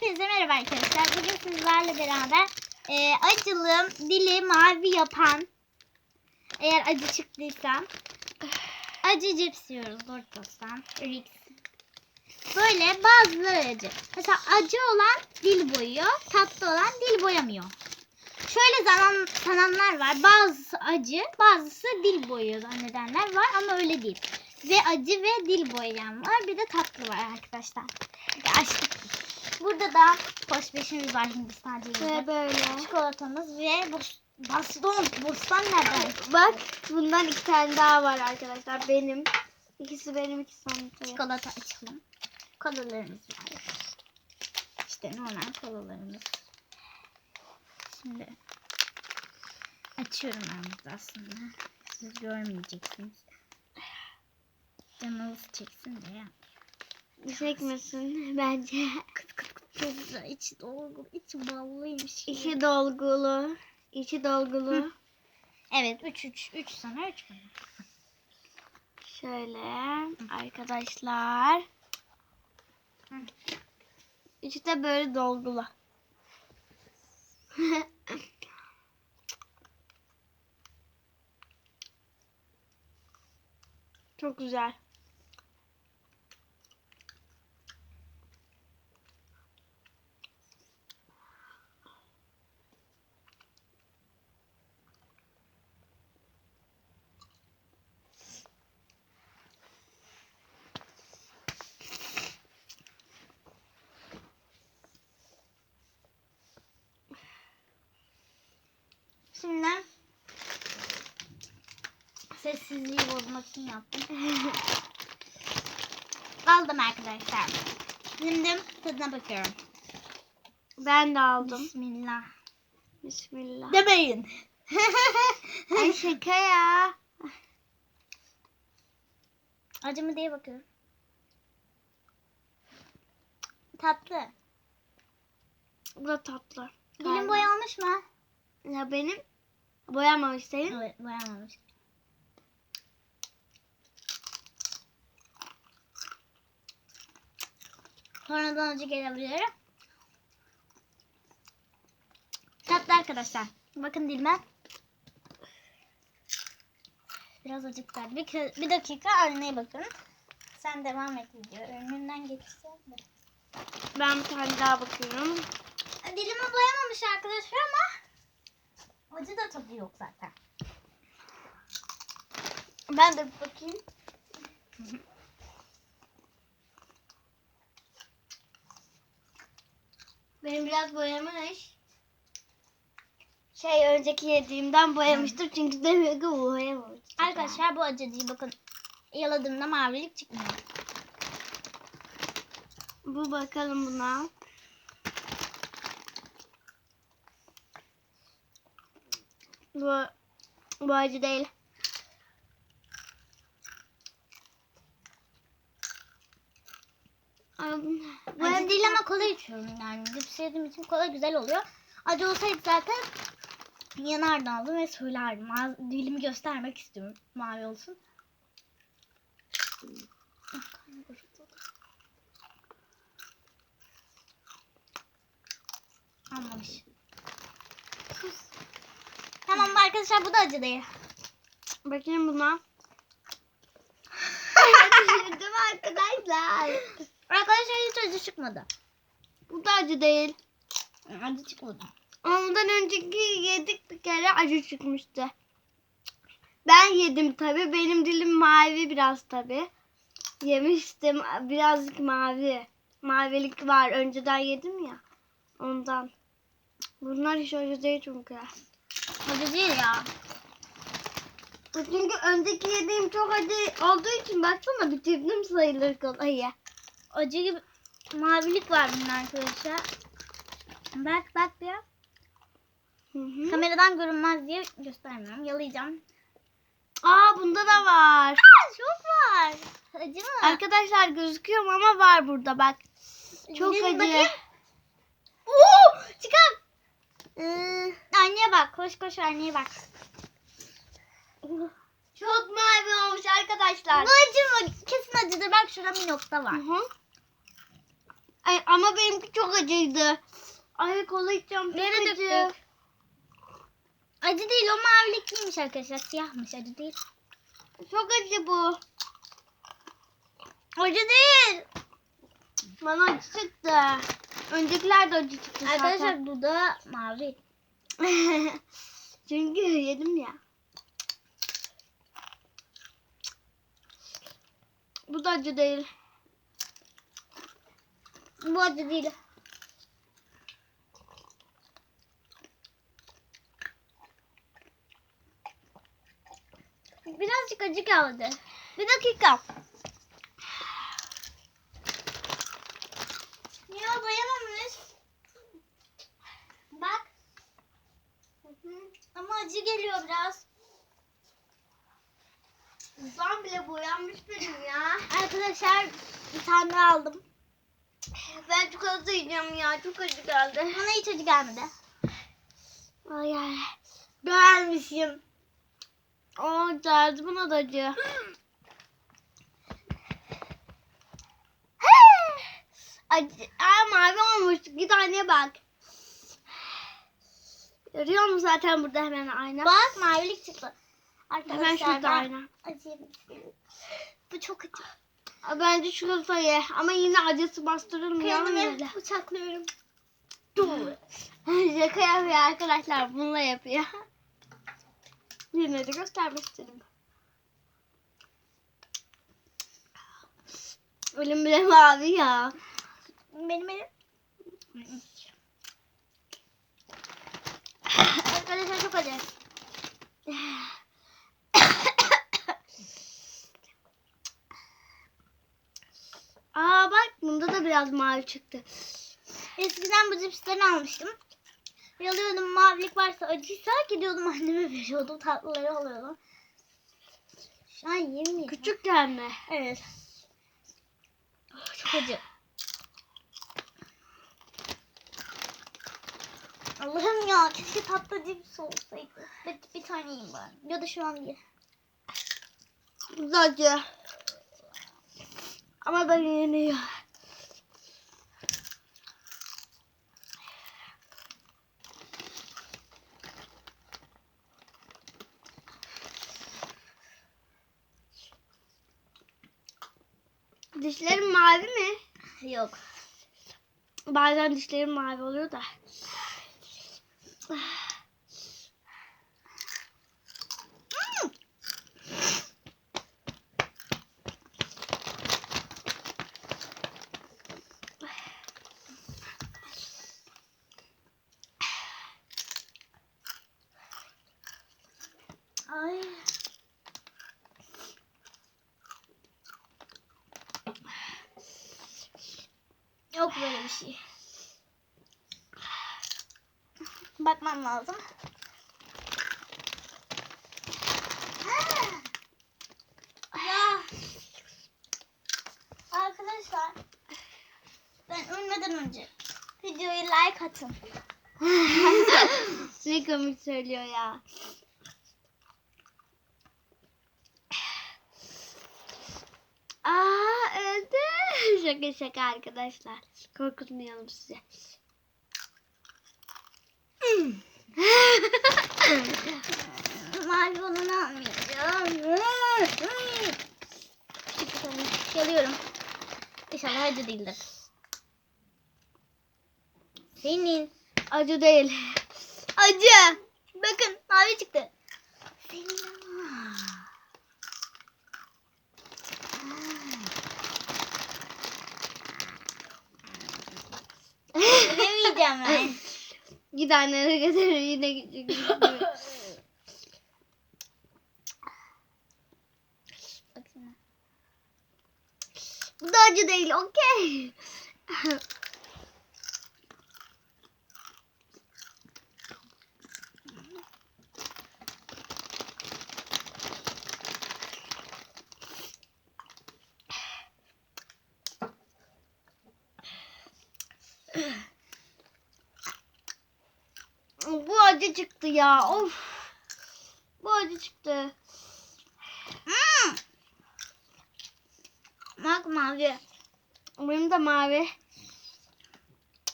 Hepinize merhaba arkadaşlar. Bugün sizlerle beraber e, acılı dili mavi yapan eğer acı çıktıysa acı cips yiyoruz Doritos'tan. Rix. Böyle bazıları acı. Mesela acı olan dil boyuyor, tatlı olan dil boyamıyor. Şöyle zaman sananlar var. Bazısı acı, bazısı dil boyuyor zannedenler var ama öyle değil. Ve acı ve dil boyayan var. Bir de tatlı var arkadaşlar. Açtık. Burada da hoş beşimiz var Hindistan cevizi. Ve böyle. Çikolatamız ve bos baston. Bostan nereden? Bak bundan iki tane daha var arkadaşlar. Benim. İkisi benim ikisi onun. Çikolata açalım. Kolalarımız var. İşte normal kolalarımız. Şimdi açıyorum ben aslında. Siz görmeyeceksiniz. Canınız çeksin de ya. Çekmesin bence. Kıt kıt güzel. İçi dolgu, içi ballıymış. gibi. İçi dolgulu. İçi dolgulu. Evet 3 3 3 sana 3 bana. Şöyle arkadaşlar. Hı. İçi de böyle dolgulu. Çok güzel. Şimdi sessizliği bozmak için yaptım. Aldım arkadaşlar. Şimdi tadına bakıyorum. Ben de aldım. Bismillah. Bismillah. Demeyin. Ay şaka ya. Acı mı diye bakıyorum. Tatlı. Bu da tatlı. Galiba. boyanmış mı? Ya benim boyamamış senin. Evet boyanmamış. Sonradan acı gelebilir. Tatlı arkadaşlar. Bakın dilime. Biraz acıklar. Bir, bir dakika aynaya bakın. Sen devam et video. Önünden geçirsen de. Ben bir tane daha bakıyorum. Dilimi boyamamış arkadaşlar ama acı da tadı yok zaten. Ben de bir bakayım. Benim biraz boyamış. Şey önceki yediğimden boyamıştır çünkü demiyor ki boyamamış. Arkadaşlar bu acı değil. Bakın yaladığımda mavilik çıkmıyor. Bu bakalım buna. Bu, bu acı değil. Bu Acı değil ama kola içiyorum yani. Cips yediğim için kola güzel oluyor. Acı olsaydı zaten yanardı aldım ve söylerdim. Ağız- Dilimi göstermek istiyorum. Mavi olsun. Anlamış. Tamam mı arkadaşlar bu da acı değil. Bakayım buna. Düşürdüm arkadaşlar. Arkadaşlar hiç acı çıkmadı. Bu da acı değil. Acı çıkmadı. Ondan önceki yedik bir kere acı çıkmıştı. Ben yedim tabi. Benim dilim mavi biraz tabi. Yemiştim birazcık mavi. Mavilik var. Önceden yedim ya. Ondan. Bunlar hiç acı değil çünkü. Acı değil ya. Çünkü önceki yediğim çok acı olduğu için baksana bitirdim sayılır kolayı. Acı gibi mavilik var bunun arkadaşlar. Bak bak bir. Hı hı. Kameradan görünmez diye göstermiyorum. Yalayacağım. Aa bunda da var. Aa, çok var. Acı mı? Arkadaşlar gözüküyor mu ama var burada bak. Çok Gelin acı. bakayım. Oo, çıkar. Ee, anneye bak. Koş koş anneye bak. Çok mavi olmuş arkadaşlar. Bu acı mı? Kesin acıdır. Bak şurada bir nokta var. Hı hı. Ay, ama benimki çok acıydı. Ay kola içeceğim çok Nereye acı. döktük? Acı değil o mavilikliymiş arkadaşlar. Siyahmış acı değil. Çok acı bu. Acı değil. Bana acı çıktı. Öncekiler de acı çıktı zaten. Arkadaşlar bu da mavi. Çünkü yedim ya. Bu da acı değil. Bu acı değil. Birazcık acı kaldı. Bir dakika. Ya dayanamamış. Bak. Ama acı geliyor biraz. Ben bile boyanmış benim ya. Arkadaşlar bir tane aldım. Ben çikolata yiyeceğim ya. Çok acı geldi. Bana hiç acı gelmedi. Ay ay. Beğenmişim. Aa geldi bana da acı. acı. Aa mavi olmuş. Bir tane bak. Görüyor musun zaten burada hemen ayna. Bak mavilik çıktı. Hemen Arkadaşlar şurada ben ayna. acı. Bu çok acı. Bence çikolata ye. Ama yine acısı bastırılmıyor. Kendimi bıçaklıyorum. Şaka yapıyor arkadaşlar. Bununla yapıyor. Yine de göstermek istedim. Elim bile mavi ya. Benim elim. Arkadaşlar çok acı. Aa bak bunda da biraz mavi çıktı. Eskiden bu cipsleri almıştım. Yalıyordum mavilik varsa acıysa gidiyordum anneme veriyordum tatlıları alıyordum. Şu an yemeyeceğim. Küçükken mi? Evet. Oh, Çok acı. Allah'ım ya keşke tatlı cips olsaydı. Bir, bir tane yiyeyim ben. Ya da şu an ye. Acı. Ama ben yeniyor. Dişlerim mavi mi? Yok. Bazen dişlerim mavi oluyor da. Ay. Yok böyle bir şey. Bakmam lazım. Ya. Arkadaşlar. Ben ölmeden önce videoya like atın. ne komik söylüyor ya. Aa öldü. Şaka şaka arkadaşlar. Korkutmayalım sizi. Mavi olanı almayacağım. Yalıyorum. İnşallah acı değildir. Senin. Acı değil. Acı. Bakın mavi çıktı. Senin. Yemeyeceğim ben. Gidenlere getirir yine küçük küçük. Bu da acı değil. Okey. Bu acı çıktı ya. Of. Bu acı çıktı. Hmm. Bak mavi. Benim de mavi.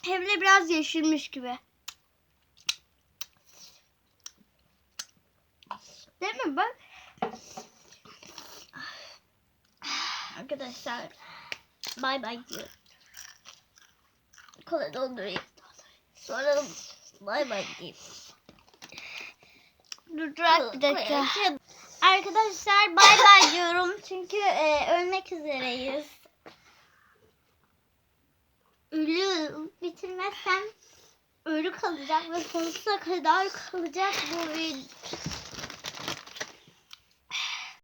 Hem de biraz yeşilmiş gibi. Değil mi bak? Arkadaşlar bay bay diyorum. Kola doldurayım. Sonra bay bay diyeyim. Dur dur bir dakika. Arkadaşlar bay bay diyorum çünkü e, ölmek üzereyiz. Ölü bitirmezsem ölü kalacak ve sonsuza kadar kalacak bu video.